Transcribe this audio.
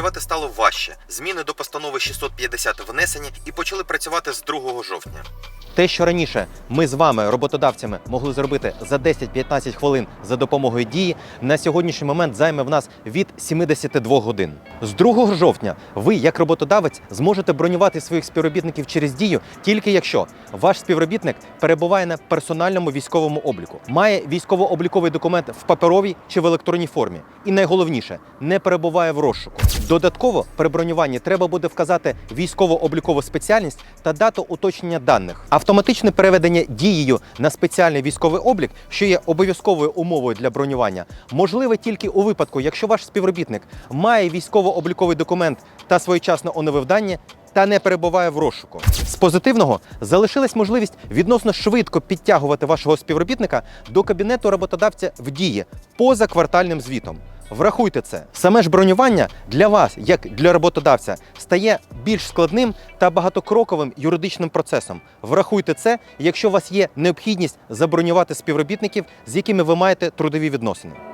бронювати стало важче. Зміни до постанови 650 внесені і почали працювати з 2 жовтня. Те, що раніше ми з вами, роботодавцями, могли зробити за 10-15 хвилин за допомогою дії, на сьогоднішній момент займе в нас від 72 годин. З 2 жовтня ви, як роботодавець, зможете бронювати своїх співробітників через дію тільки якщо ваш співробітник перебуває на персональному військовому обліку, має військово-обліковий документ в паперовій чи в електронній формі, і найголовніше не перебуває в розшуку. Додатково при бронюванні треба буде вказати військово-облікову спеціальність та дату уточнення даних. Автоматичне переведення дією на спеціальний військовий облік, що є обов'язковою умовою для бронювання, можливе тільки у випадку, якщо ваш співробітник має військово-обліковий документ та своєчасно оновив дані. Та не перебуває в розшуку. З позитивного залишилась можливість відносно швидко підтягувати вашого співробітника до кабінету роботодавця в дії поза квартальним звітом. Врахуйте це. Саме ж бронювання для вас, як для роботодавця, стає більш складним та багатокроковим юридичним процесом. Врахуйте це, якщо у вас є необхідність забронювати співробітників, з якими ви маєте трудові відносини.